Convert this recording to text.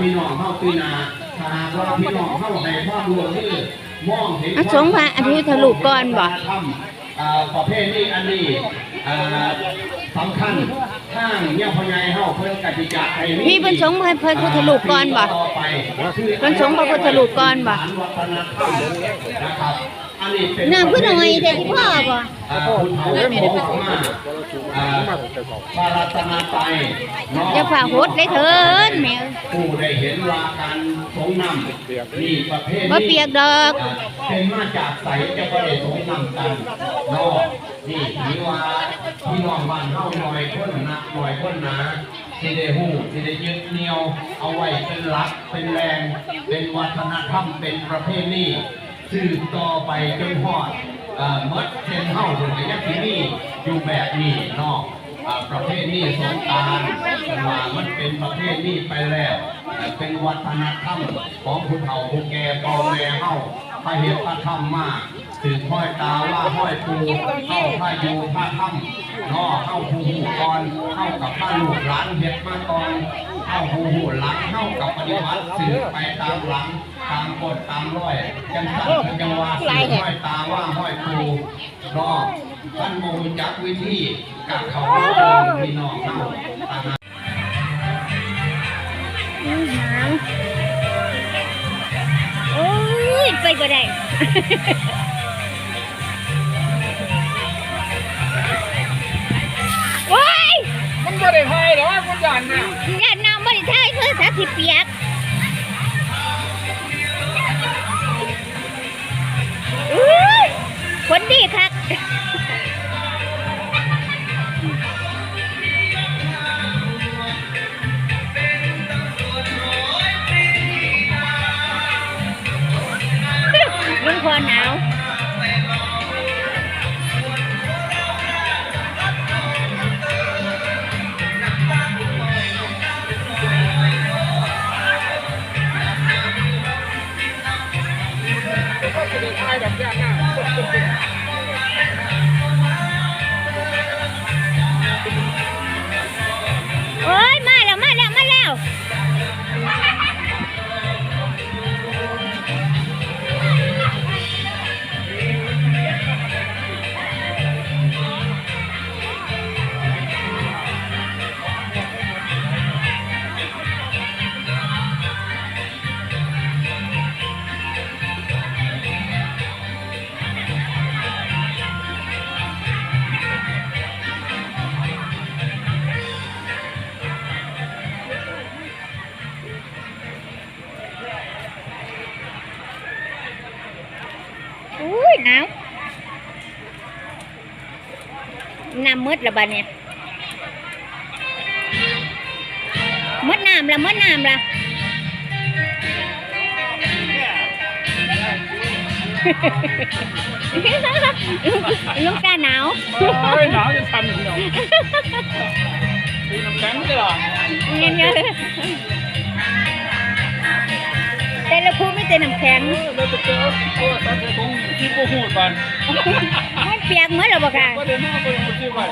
พี่น้องเข้าตีนาถ้าหากว่าพี่น้องเข้าในภาพรวมที่มองเห็นอะสงฆ์พระอภิธรูปก่อนบ่ทำอ่าประเภทนี้อันนี้อ่าสำคัญห้างเนี่ยพญายเฮาเพิ่นกติกาไทยพี่เพิ่นสงฆ์พระพุทธรูปก่อนบ่ ต่อไปเพิ่นสงฆ์พระพุทธรูปก่อนบ่ วัฒนธรรมนะครับอั น้ำขึ้นหน่อยแต่ที่พ่อบ่อ่าคุณเขาบอกมาอ่าพระรัตนตรัยเนาะจะฝ่าหดได้เถินแมวผู้ได้เห็นว่าการสงนำนี่ประเภทบ่นี้เปียกดอกเป็นมาจากใสจะก็ได้สงนำกันนาะนี่ถือว่าพี่น้องบ้านเฮาหน่อยคนหนักหน่อยคนหนาที่ได้หูที่ได้ยึดเหนี่ยว เอาไว้เป็นหลักเป็นแรง เป็นวัฒนธรรมเป็นประเพณี สืบต่อไปจนฮอดเมดเส้นเฮาถึงจะยังที่นี่อยู่แบบนี้นอ่าประเภทนี้สงกรารว่ามันเป็นประเภทนี้ไปแล้วแต่เป็นวัฒนธรรมของผู้เฒ่าผู้แก่พ่อแม่เฮาพระเห็นพระธรรมมาถือห้อยตาว่าห้อยปูเข้าพระอยู่พระธรรมนอเข้าผู้ก่อนเข้ากับพระลูกหลานเห็ดมาก่อน เข้าผู้หูหลังเข้ากับปฏิบัติสืบไปตามหลัง ตามกฎตามร้อยจังสันจังวาสืบห้อยตาว่าห้อยปูนอท่านโมจักวิธีกับเขาพี่น้องเข้าอาหางโอ้ยไปบ่ได้ พื่เปียกอุ้ยคนดีคักลุงพอหนาว สิได้ให้ดอกย่าน อุ้ยหนาวน้ำมืดละบ้านเนี่ยมืดน้ำละมืดน้ำละลุงตาหนาวโอ้ยหนาวจะทันพี่น้องมีน้ำแข็งด้วยเหรอเงี้ย เงี้ยแต่ละภูมิแต่น้ำแข็งเออเราจะเจอโอ้ตาเจอคงที่บ่ฮู้ก่อนมันเปียกเหมือนหรอบ่ค่ะบ่ได้มาบ่ได้มาซื้อไว้